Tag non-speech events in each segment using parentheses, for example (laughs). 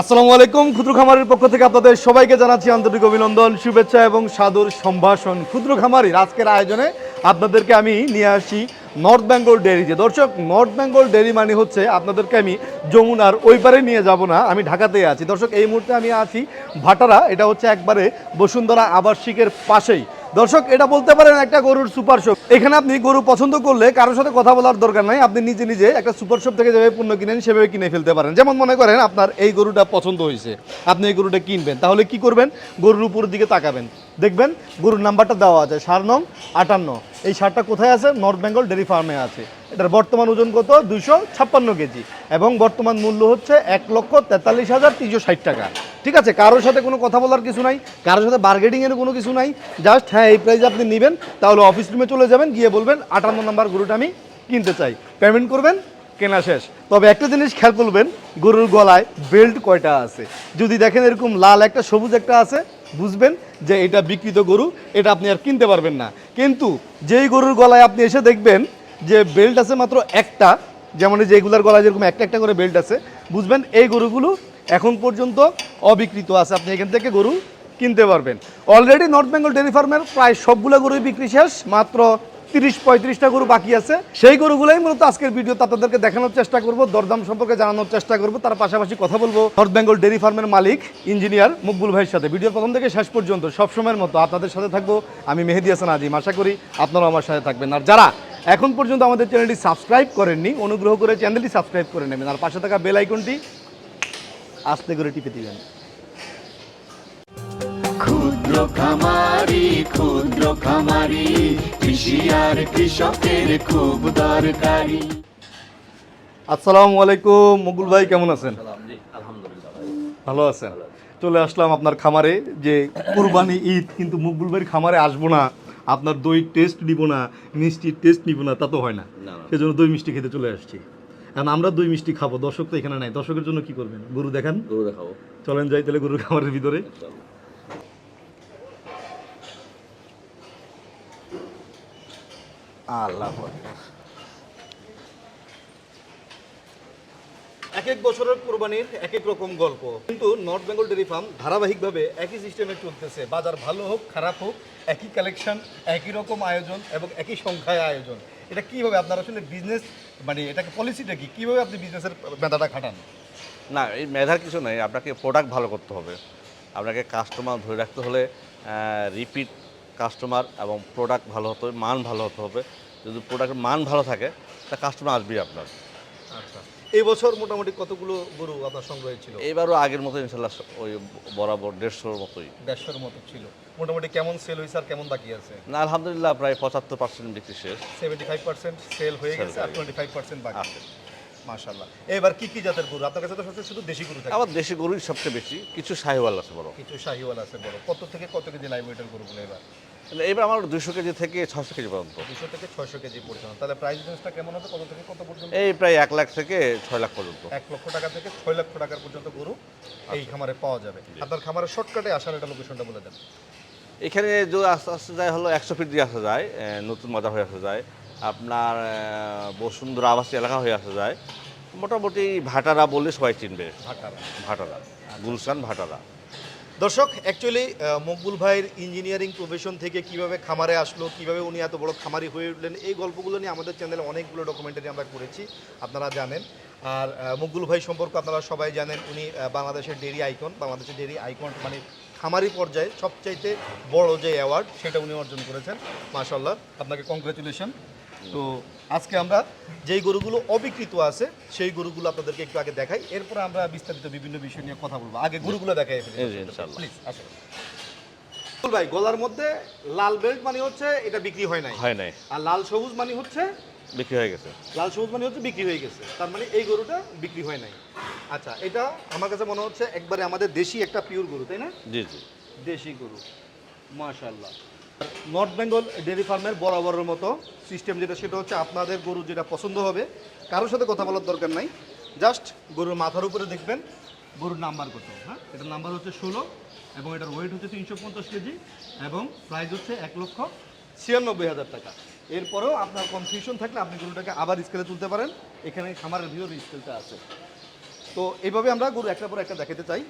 আসসালামু আলাইকুম, ক্ষুদ্র খামারের পক্ষ থেকে আপনাদের সবাইকে জানাচ্ছি আন্তরিক অভিনন্দন, শুভেচ্ছা এবং সাদর সম্ভাষণ। ক্ষুদ্র খামারির আজকের আয়োজনে আপনাদেরকে আমি নিয়ে আসি নর্থ বেঙ্গল ডেয়ারিতে দর্শক নর্থ বেঙ্গল ডেয়ারি মানে হচ্ছে আপনাদেরকে আমি যমুনার ওই পারে নিয়ে যাব না, আমি ঢাকাতে আছি। দর্শক, এই মুহূর্তে আমি আছি ভাটারা, এটা হচ্ছে একবারে বসুন্ধরা আবাসিকের পাশেই। দর্শক, এটা বলতে পারেন একটা গরুর সুপার শপ এখানে আপনি গরু পছন্দ করলে কারোর সাথে কথা বলার দরকার নাই। আপনি নিজে নিজে একটা সুপার শপ থেকে যেভাবে পণ্য কিনেন, সেভাবে কিনে ফেলতে পারেন। যেমন মনে করেন আপনার এই গরুটা পছন্দ হয়েছে। আপনি এই গরুটা কিনবেন। তাহলে কি করবেন? গরুর উপর দিকে তাকাবেন। দেখবেন গরুর নাম্বারটা দেওয়া আছে, সার নং আটান্ন। এই সারটা কোথায় আছে? নর্থ বেঙ্গল ডেয়ারি ফার্মে আছে। এটার বর্তমান ওজন কত? দুশো ছাপ্পান্ন কেজি। এবং বর্তমান মূল্য হচ্ছে এক লক্ষ তেতাল্লিশ হাজার তিনশো ষাট টাকা। ঠিক আছে? কারোর সাথে কোনো কথা বলার কিছু নাই, কারোর সাথে বার্গেটিংয়ের কোনো কিছু নাই। জাস্ট হ্যাঁ এই প্রাইসে আপনি নেবেন, তাহলে অফিস রুমে চলে যাবেন, গিয়ে বলবেন আটান্ন নাম্বার গরুটা আমি কিনতে চাই। পেমেন্ট করবেন, কেনা শেষ। তবে একটা জিনিস খেয়াল করবেন, গরুর গলায় বেল্ট কয়টা আছে? যদি দেখেন এরকম লাল একটা, সবুজ একটা আছে বুঝবেন যে এটা বিকৃত গরু, এটা আপনি আর কিনতে পারবেন না। কিন্তু যেই গরুর গলায় আপনি এসে দেখবেন যে বেল্ট আছে মাত্র একটা, যেমন যে এগুলার গলায় যেরকম একটা একটা করে বেল্ট আছে, বুঝবেন এই গরুগুলো এখন পর্যন্ত অবিকৃত আছে। আপনি এখান থেকে গরু কিনতে পারবেন। অলরেডি নর্থ বেঙ্গল ডেরি ফার্মের প্রায় সবগুলো গরুই বিক্রি শেষ, মাত্র তিরিশ পঁয়ত্রিশটা গরু বাকি আছে। সেই গরুগুলোই মূলত আজকের ভিডিওতে আপনাদেরকে দেখানোর চেষ্টা করব, দরদাম সম্পর্কে জানানোর চেষ্টা করব, তার পাশাপাশি কথা বলব নর্থ বেঙ্গল ডেয়ারি ফার্মের মালিক ইঞ্জিনিয়ার মকবুল ভাইয়ের সাথে। ভিডিও প্রথম থেকে শেষ পর্যন্ত সবসময়ের মতো আপনাদের সাথে থাকব। আমি মেহেদি হাসান আজিম, আশা করি আপনারাও আমার সাথে থাকবেন। আর যারা এখন পর্যন্ত আমাদের চ্যানেলটি সাবস্ক্রাইব করেননি, অনুগ্রহ করে চ্যানেলটি সাবস্ক্রাইব করে নেবেন। আর পাশে থাকা বেল আইকনটি আস্তে করে টিপে দিবেন। ক্ষুদ্র খামারি ক্ষুদ্র খামারি কৃষি আর কৃষকের খুব দরকারি। আসসালামু আলাইকুম মকবুল ভাই কেমন আছেন? ভালো আছেন? চলে আসলাম আপনার খামারে যে কুরবানি ঈদ কিন্তু মকবুল ভাইয়ের খামারে আসব না। আপনার দই টেস্ট নিব না মিষ্টির টেস্ট নিব না তা তো হয় না। সেজন্য দই মিষ্টি খেতে চলে আসছি। কারণ আমরা দই মিষ্টি খাব দর্শক তো এখানে নাই। দর্শকের জন্য কি করবেন? গরু দেখান। গরু দেখাবো। চলেন যাই তাহলে গরুর খামারের ভিতরে। আল্লাহ এক এক বছরের কোরবানির এক এক রকম গল্প। কিন্তু নর্থ বেঙ্গল ডেয়ারি ফার্ম ধারাবাহিকভাবে একই সিস্টেমে চলতেছে। বাজার ভালো হোক খারাপ হোক একই কালেকশন একই রকম আয়োজন এবং একই সংখ্যায় আয়োজন। এটা কীভাবে আপনার আসলে বিজনেস মানে এটাকে পলিসিটা কি? কীভাবে আপনি বিজনেসের মেধাটা খাটান? না এই মেধার কিছু নেই। আপনাকে প্রোডাক্ট ভালো করতে হবে। আপনাকে কাস্টমার ধরে রাখতে হলে রিপিট কাস্টমার এবং প্রোডাক্ট ভালো হতে হবে মান ভালো হতে হবে। যদি প্রোডাক্টের মান ভালো থাকে তা কাস্টমার আসবেই আপনার। আচ্ছা। এই বছর মোটামুটি কতগুলো গরু আপনার সংগ্রহ ছিল? এবারও আগের মতো ইনশাল্লাহ ওই বরাবর দেড়শোর মতোই। দেড়শোর মতো ছিল। মোটামুটি কেমন সেল হয়েছে আর কেমন বাকি আছে? না আলহামদুলিল্লাহ প্রায় পঁচাত্তর পার্সেন্ট বিক্রি শেষ। সেভেন্টি ফাইভ পার্সেন্ট সেল হয়ে গেছে আর টোয়েন্টি ফাইভ পার্সেন্ট বাকি। আছে। মাশাল্লাহ এবার কি কি জাতের গরু? আপনার কাছে তো সবচেয়ে শুধু দেশি গরু থাকে। আবার দেশি গরুই সবচেয়ে বেশি। কিছু শাহিওয়াল আছে বড়। কিছু শাহিওয়াল আছে বড়। কত থেকে কত কেজি লাইভ ওয়েটের গরুগুলো এবার? এইবার আমার দুশো কেজি থেকে ছশো কেজি পর্যন্ত। দুশো থেকে ছয়শো কেজি পর্যন্ত। তাহলে প্রাইস রেঞ্জটা কেমন হবে? কত থেকে কত পর্যন্ত? এই প্রায় এক লাখ থেকে ছয় লাখ পর্যন্ত। এক লক্ষ টাকা থেকে ছয় লক্ষ টাকার পর্যন্ত গরু এই খামারে পাওয়া যাবে। আপনার খামারের শর্টকাটে আসার একটা লোকেশনটা বলে দেন। এখানে যে আস্তে আস্তে যায় হলো একশো ফিট দিয়ে আসা যায় নতুন বাজার হয়ে আসা যায়। আপনার বসুন্ধরা আবাসী এলাকা হয়ে আসা যায়। মোটামুটি ভাটারা বললে সবাই চিনবে। ভাটারা। ভাটারা। গুলশান ভাটারা। দর্শক অ্যাকচুয়ালি মকবুল ভাইয়ের ইঞ্জিনিয়ারিং প্রফেশন থেকে কীভাবে খামারে আসলো কীভাবে উনি এত বড় খামারি হয়ে উঠলেন এই গল্পগুলো নিয়ে আমাদের চ্যানেলে অনেকগুলো ডকুমেন্টারি আমরা করেছি আপনারা জানেন। আর মকবুল ভাই সম্পর্কে আপনারা সবাই জানেন উনি বাংলাদেশের ডেরি আইকন বাংলাদেশের ডেরি আইকন মানে খামারি পর্যায়ে সবচাইতে বড় যে অ্যাওয়ার্ড সেটা উনি অর্জন করেছেন। মাশাল্লাহ আপনাকে কংগ্রেচুলেশন তো আজকে আমরা যেই গরুগুলো অবিকৃত আছে সেই গরুগুলো আপনাদেরকে একটু আগে দেখাই। এরপর আমরা বিস্তারিত বিভিন্ন বিষয় নিয়ে কথা বলব। আগে গরুগুলো দেখাই। প্লিজ আসুন। ভাই গলার মধ্যে লাল বেল্ট মানে হচ্ছে এটা বিক্রি হয় নাই। হয় নাই। আর লাল সবুজ মানে হচ্ছে বিক্রি হয়ে গেছে। লাল সবুজ মানে হচ্ছে বিক্রি হয়ে গেছে। তার মানে এই গরুটা বিক্রি হয় নাই। আচ্ছা এটা আমার কাছে মনে হচ্ছে একবারে আমাদের দেশি একটা পিওর গরু তাই না? জি জি। দেশি গরু। মাশাল্লাহ নর্থ বেঙ্গল ডেয়ারি ফার্মের বরাবরের মতো সিস্টেম যেটা, সেটা হচ্ছে আপনাদের গরু যেটা পছন্দ হবে, কারোর সাথে কথা বলার দরকার নাই। জাস্ট গরুর মাথার উপরে দেখবেন, গরুর নাম্বার কত হ্যাঁ? এটার নাম্বার হচ্ছে ষোলো এবং এটার ওয়েট হচ্ছে তিনশো পঞ্চাশ কেজি এবং প্রাইস হচ্ছে এক লক্ষ ছিয়ানব্বই হাজার টাকা। এরপরেও আপনার কনফিউশন থাকলে আপনি গরুটাকে আবার স্কেলে তুলতে পারেন। এখানে খামারের ভিতরে স্কেলটা আছে। তো এইভাবে আমরা গরু একটা পর একটা দেখাতে চাই।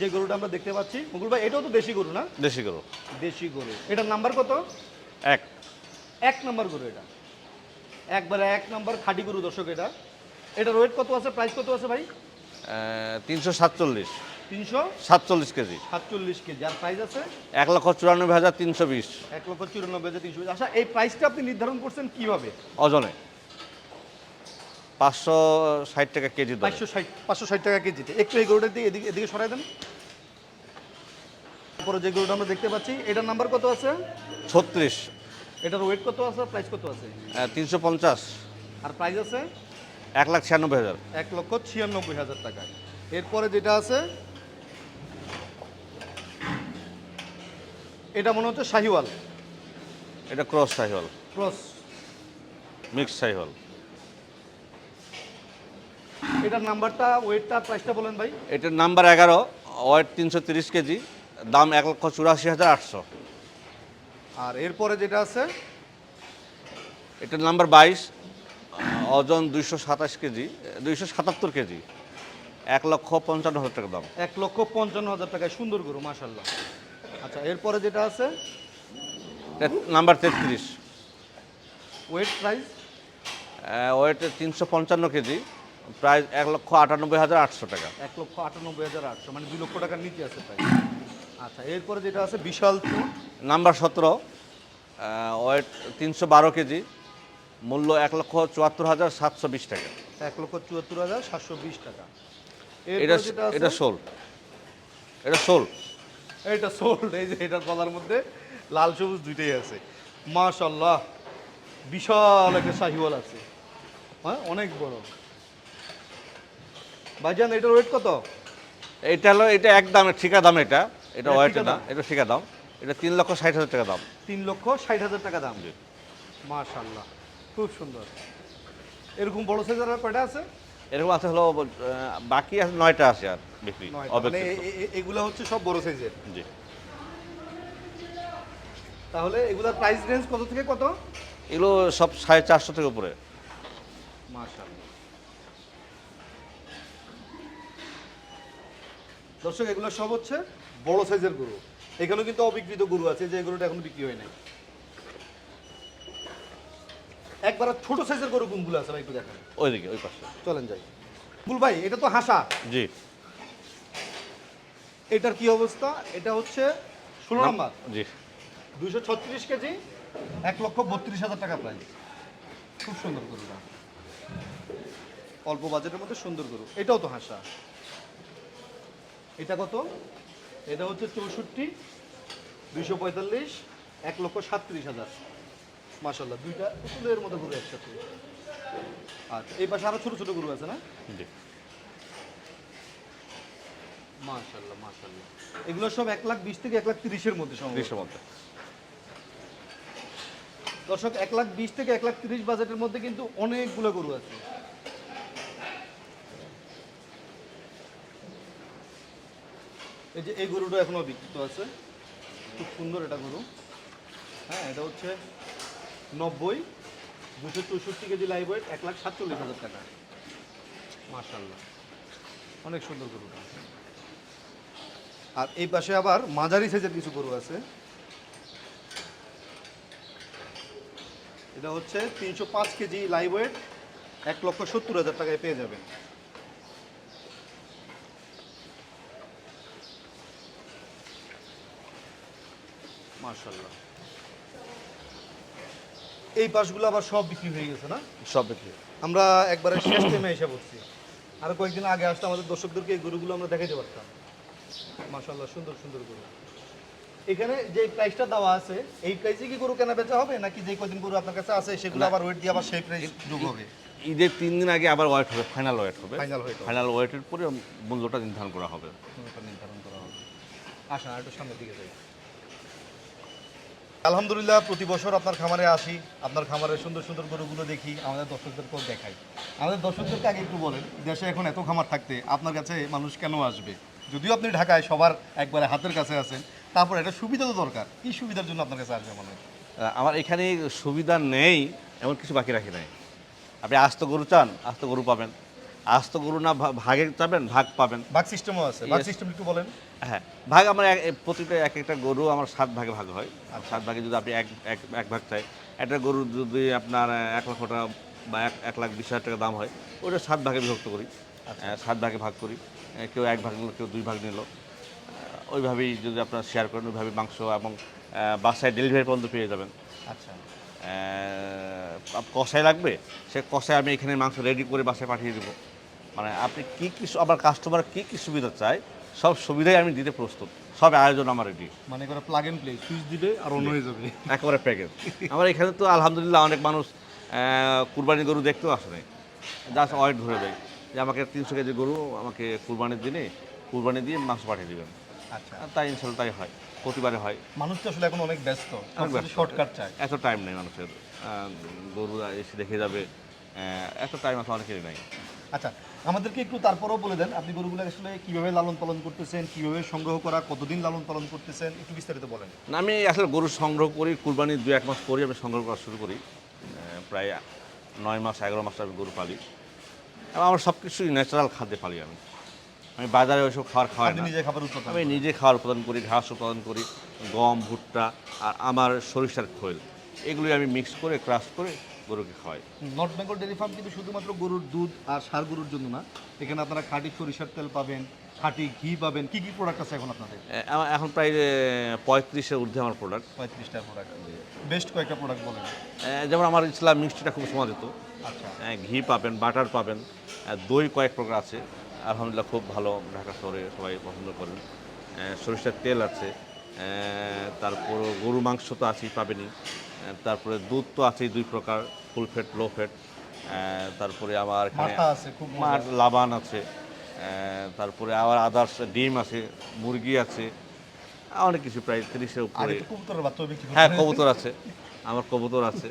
যে গরুটা আমরা দেখতে পাচ্ছি মুকুল ভাই এটাও তো দেশি গরু না? দেশি গরু। দেশি গরু। এটার নাম্বার কত? এক। এক নাম্বার গরু এটা। একবারে এক নাম্বার খাঁটি গরু দর্শক এটা। এটার ওয়েট কত আছে? প্রাইস কত আছে ভাই? তিনশো সাতচল্লিশ। তিনশো সাতচল্লিশ কেজি। সাতচল্লিশ কেজি। আর প্রাইস আছে? এক লক্ষ চুরানব্বই হাজার তিনশো বিশ। এক লক্ষ চুরানব্বই হাজার তিনশো বিশ। আচ্ছা এই প্রাইসটা আপনি নির্ধারণ করছেন কীভাবে? ওজনে পাঁচশো ষাট টাকা কেজি পাঁচশো ষাট পাঁচশো ষাট টাকা কেজিতে। একটু এই গরুটার দিকে এদিকে এদিকে সরাই দেন। তারপরে যে গরুটা আমরা দেখতে পাচ্ছি এটার নাম্বার কত আছে? ছত্রিশ। এটার ওয়েট কত আছে? প্রাইস কত আছে? তিনশো পঞ্চাশ। আর প্রাইস আছে? এক লাখ ছিয়ানব্বই হাজার। এক লক্ষ ছিয়ানব্বই হাজার টাকা এরপরে যেটা আছে এটা মনে হচ্ছে শাহিওয়াল। এটা ক্রস সাইহল ক্রস। মিক্স সাইহল এটার নাম্বারটা ওয়েটটা প্রাইসটা বলেন ভাই। এটার নাম্বার এগারো ওয়েট তিনশো তিরিশ কেজি দাম এক লক্ষ চুরাশি হাজার আটশো। আর এরপরে যেটা আছে? এটার নাম্বার বাইশ ওজন দুইশো সাতাশ কেজি দুইশো সাতাত্তর কেজি এক লক্ষ পঞ্চান্ন হাজার টাকা দাম। এক লক্ষ পঞ্চান্ন হাজার টাকায় সুন্দর গরু মাশাল্লাহ আচ্ছা এরপরে যেটা আছে? নাম্বার তেত্রিশ। ওয়েট প্রাইস ওয়েট তিনশো পঞ্চান্ন কেজি প্রায় এক লক্ষ আটানব্বই হাজার আটশো টাকা। এক লক্ষ আটানব্বই হাজার আটশো মানে দুই লক্ষ টাকার নিচে আছে প্রাইস আচ্ছা এরপরে যেটা আছে বিশাল চুট নাম্বার সতেরো ওয়েট তিনশো বারো কেজি মূল্য এক লক্ষ চুয়াত্তর হাজার সাতশো বিশ টাকা। এক লক্ষ চুয়াত্তর হাজার সাতশো বিশ টাকা। এটা এটা শোল এটা শোল এটা সোল্ড এই যে এটার গলার মধ্যে লাল সবুজ দুইটাই আছে। মাশাল্লাহ বিশাল একটা শাহিওয়াল আছে। হ্যাঁ অনেক বড়। ভাইজান এটার ওয়েট কত? এটা হলো এটা এক দামে ঠিকা দাম এটা। এটা ওয়েট না দাম? এটা ঠিকা দাম। এটা তিন লক্ষ ষাট হাজার টাকা দাম। তিন লক্ষ ষাট হাজার টাকা দাম। মাশাল্লাহ খুব সুন্দর। এরকম বড় সাইজের আর কয়টা আছে? এরকম আছে হলো বাকি আছে নয়টা আছে আর বিক্রি। মানে এগুলা হচ্ছে সব বড় সাইজের জি। তাহলে এগুলার প্রাইস রেঞ্জ কত থেকে কত? এগুলো সব সাড়ে চারশো থেকে উপরে। মাশাআল্লাহ। দর্শক এগুলো সব হচ্ছে বড় সাইজের গরু। এখানেও কিন্তু অবিকৃত গরু আছে যে গরুটা এখন বিক্রি হয় নাই। একবার ছোট সাইজের গরু কোনগুলো আছে ভাই একটু দেখেন। ওইদিকে ওই পাশে। চলেন যাই। বুল ভাই এটা তো হাসা। জি। এটার কি অবস্থা? এটা হচ্ছে ষোলো নাম্বার। জি। দুইশো ছত্রিশ কেজি এক লক্ষ বত্রিশ হাজার টাকা প্রাইস। খুব সুন্দর গরুটা। অল্প বাজেটের মধ্যে সুন্দর গরু। এটাও তো হাসা। এটা কত? এটা হচ্ছে চৌষট্টি দুইশো পঁয়তাল্লিশ এক লক্ষ সাতত্রিশ হাজার। মাসাল্লাহ দুইটা পুতুলের মতো গরু একসাথে। আচ্ছা এই পাশে আরও ছোট ছোট গরু আছে না? মাশাল্লাহ মাশাল্লাহ এগুলো সব এক লাখ বিশ থেকে এক লাখ তিরিশের মধ্যে। ত্রিশের মধ্যে। দর্শক এক লাখ বিশ থেকে এক লাখ তিরিশ বাজেটের মধ্যে কিন্তু অনেকগুলো গরু আছে। এই যে এই গরুটা এখনও বিকৃত আছে। খুব সুন্দর এটা গরু। হ্যাঁ এটা হচ্ছে নব্বই, দুশো চৌষট্টি কেজি লাইভ ওয়েট এক লাখ সাতচল্লিশ হাজার টাকা। মার্শাল্লাহ অনেক সুন্দর গরুটা। আর এই পাশে আবার মাঝারি সাইজের কিছু গরু আছে। এটা হচ্ছে তিনশো পাঁচ কেজি লাইভ ওয়েট এক লক্ষ সত্তর হাজার টাকায় পেয়ে যাবেন। মার্শাল্লাহ এই পাশগুলো আবার সব বিক্রি হয়ে গেছে না? সব বিক্রি। আমরা একবারে শেষ টাইমে এসে পড়ছি। আর কয়েকদিন আগে আসতে আমাদের দর্শকদেরকে এই গরুগুলো আমরা দেখাতে পারতাম। মাশাল্লাহ সুন্দর সুন্দর গরু। এখানে যে প্রাইসটা দেওয়া আছে এই প্রাইসে কি গরু কেনা বেচা হবে? নাকি যে কদিন গরু আপনার কাছে আছে সেগুলো আবার ওয়েট দিয়ে আবার সেই প্রাইস যোগ হবে? ঈদের তিন দিন আগে আবার ওয়েট হবে ফাইনাল ওয়েট হবে। Weight হবে। ফাইনাল ওয়েটের পরে মূল্যটা নির্ধারণ করা হবে। নির্ধারণ করা হবে। আসেন আর একটু সামনের দিকে যাই। আলহামদুলিল্লাহ, প্রতি বছর আপনার খামারে আসি, আপনার খামারের সুন্দর সুন্দর গরুগুলো দেখি, আমাদের দর্শকদেরকেও দেখাই। আমাদের দর্শকদেরকে আগে একটু বলেন, দেশে এখন এত খামার থাকতে আপনার কাছে মানুষ কেন আসবে? যদিও আপনি ঢাকায় সবার একবারে হাতের কাছে আছেন, তারপর এটা সুবিধা তো দরকার। কী সুবিধার জন্য আপনার কাছে আসবে মনে আমার এখানে সুবিধা নেই, এমন কিছু বাকি রাখি নাই। আপনি আস্ত গরু চান, আস্ত গরু পাবেন। আস্ত গরু না ভাগে চাবেন ভাগ পাবেন। ভাগ সিস্টেমও আছে। ভাগ সিস্টেম একটু বলেন। হ্যাঁ ভাগ আমার প্রতিটা এক একটা গরু আমার সাত ভাগে ভাগ হয়। আর সাত ভাগে যদি আপনি এক এক এক ভাগ চাই একটা গরু যদি আপনার এক লক্ষ টাকা বা এক এক লাখ বিশ হাজার টাকা দাম হয় ওটা সাত ভাগে বিভক্ত করি। আহ, সাত ভাগে ভাগ করি। কেউ এক ভাগ নিল কেউ দুই ভাগ নিল। ওইভাবেই যদি আপনারা শেয়ার করেন ওইভাবে মাংস এবং বাসায় ডেলিভারি পর্যন্ত পেয়ে যাবেন। আচ্ছা। কষাই লাগবে? সে কষায় আমি এখানে মাংস রেডি করে বাসায় পাঠিয়ে দেবো। মানে আপনি কী কী আমার কাস্টমার কী কী সুবিধা চায় সব সুবিধাই আমি দিতে প্রস্তুত। সব আয়োজন আমার রেডি মানে করে প্লাগ এন্ড প্লে সুইচ দিবে আর অন্য হয়ে যাবে। (laughs) একেবারে প্যাকেজ আমার এখানে তো আলহামদুলিল্লাহ অনেক মানুষ কুরবানি গরু দেখতেও আসে নাই। জাস্ট ওয়েট ধরে দেয় যে আমাকে তিনশো কেজি গরু আমাকে কুরবানির দিনে কুরবানি দিয়ে মাংস পাঠিয়ে দেবেন। আচ্ছা। তাই ইনশাল্লাহ তাই হয় প্রতিবারে হয়। মানুষ তো আসলে এখন অনেক ব্যস্ত শর্টকাট চায়। এত টাইম নেই মানুষের। গরু এসে দেখে যাবে এত টাইম আছে অনেকেরই নাই। আচ্ছা আমাদেরকে একটু তারপরেও বলে দেন আপনি গরুগুলো আসলে কীভাবে লালন পালন করতেছেন কীভাবে সংগ্রহ করা কতদিন লালন পালন করতেছেন একটু বিস্তারিত বলেন। না আমি আসলে গরু সংগ্রহ করি কুরবানি দু এক মাস পরে আমি সংগ্রহ করা শুরু করি। প্রায় নয় মাস এগারো মাস আমি গরু পালি। এবং আমার সব কিছুই ন্যাচারাল খাদ্যে পালি আমি। আমি বাজারে ওইসব খাবার খাওয়াই না। নিজে খাবার উৎপাদন আমি নিজে খাবার উৎপাদন করি ঘাস উৎপাদন করি গম ভুট্টা আর আমার সরিষার খোল। এগুলি আমি মিক্স করে ক্রাশ করে গরুকে খাওয়াই। নর্থ বেঙ্গল ডেয়ারি ফার্ম কিন্তু শুধুমাত্র গরুর দুধ আর সার গরুর জন্য না। এখানে আপনারা খাঁটি সরিষার তেল পাবেন খাঁটি ঘি পাবেন। কি কি প্রোডাক্ট আছে এখন আপনাদের? এখন প্রায় পঁয়ত্রিশের ঊর্ধ্বে আমার প্রোডাক্ট পঁয়ত্রিশটা প্রোডাক্ট বেস্ট কয়েকটা প্রোডাক্ট বলেন। যেমন আমার ইসলাম মিষ্টিটা খুব সমাদিত। আচ্ছা। ঘি পাবেন বাটার পাবেন দই কয়েক প্রকার আছে। আলহামদুলিল্লাহ খুব ভালো ঢাকা শহরে সবাই পছন্দ করেন। সরিষার তেল আছে। তারপর গরু মাংস তো আছেই পাবেনই। আহ, তারপরে দুধ তো আছেই দুই প্রকার ফুল ফ্যাট লো ফ্যাট তারপরে আমার এখানে আছে খুব মজা। লাবান আছে তারপরে আবার আদার্স ডিম আছে মুরগি আছে অনেক কিছু প্রায় তিরিশের উপরে হ্যাঁ। কবুতর আছে আমার কবুতর আছে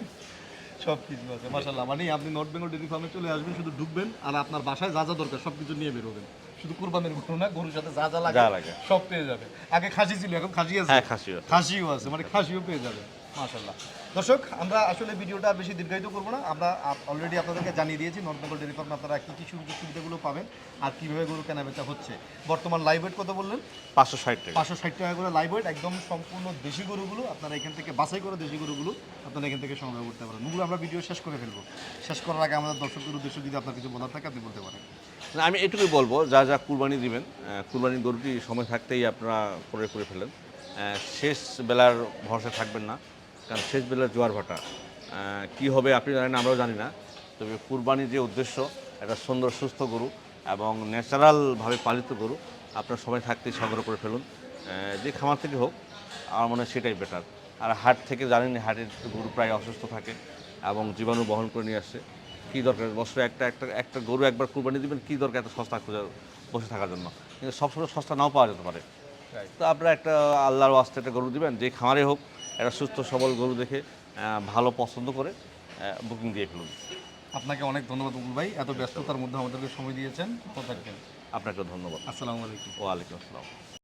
সব কিছু আছে মাশাল্লাহ মানে আপনি নর্থ বেঙ্গল ডেয়ারি ফার্মে চলে আসবেন শুধু ঢুকবেন আর আপনার বাসায় যা যা দরকার সব কিছু নিয়ে বেরোবেন শুধু কুরবানির গরু না গরুর সাথে যা যা লাগে। সব পেয়ে যাবে আগে খাসি ছিল এখন খাসি আছে হ্যাঁ। খাসিও আছে মানে খাসিও পেয়ে যাবে মাশাল্লাহ দর্শক আমরা আসলে ভিডিওটা আর বেশি দীর্ঘায়িত করব না। আমরা অলরেডি আপনাদেরকে জানিয়ে দিয়েছি নর্থ বেঙ্গল ফার্মে আপনারা কী কী সুযোগ সুবিধাগুলো পাবেন আর কীভাবে গরু কেনা বেচা হচ্ছে। বর্তমান লাইভ ওয়েট কত বললেন? পাঁচশো ষাট টাকা। পাঁচশো ষাট টাকা করে লাইভ ওয়েট একদম সম্পূর্ণ দেশি গরুগুলো। আপনারা এখান থেকে বাছাই করে দেশি গরুগুলো আপনারা এখান থেকে সংগ্রহ করতে পারেন। ওগুলো আমরা ভিডিও শেষ করে ফেলব। শেষ করার আগে আমাদের দর্শকদের উদ্দেশ্যে যদি আপনার কিছু বলার থাকে আপনি বলতে পারেন। না, আমি এটুকুই বলব যা যা কুরবানি দিবেন কুরবানির গরুটি সময় থাকতেই আপনারা করে করে ফেলেন শেষ বেলার ভরসা থাকবেন না। কারণ শেষ বেলার জোয়ার ভাটা। কি হবে আপনি জানেন না, আমরাও জানি না। তবে কুরবানির যে উদ্দেশ্য একটা সুন্দর সুস্থ গরু এবং ন্যাচারালভাবে পালিত গরু আপনার সময় থাকতেই সংগ্রহ করে ফেলুন। যে খামার থেকে হোক আমার মনে হয় সেটাই বেটার আর হাট থেকে জানেন হাটের গরু প্রায় অসুস্থ থাকে এবং জীবাণু বহন করে নিয়ে আসে। কী দরকার? বছরে একটা একটা একটা গরু একবার কুরবানি দিবেন কী দরকার এত সস্তা খোঁজা বসে থাকার জন্য? কিন্তু সবসময় সস্তা নাও পাওয়া যেতে পারে। তো আপনারা একটা আল্লাহর ওয়াস্তে একটা গরু দিবেন যে খামারে হোক একটা সুস্থ সবল গরু দেখে ভালো পছন্দ করে বুকিং দিয়ে ফেলুন। আপনাকে অনেক ধন্যবাদ মুকুল ভাই এত ব্যস্ততার মধ্যে আমাদেরকে সময় দিয়েছেন। আপনাকে ধন্যবাদ। আসসালামু আলাইকুম। ওয়ালাইকুম আসসালাম।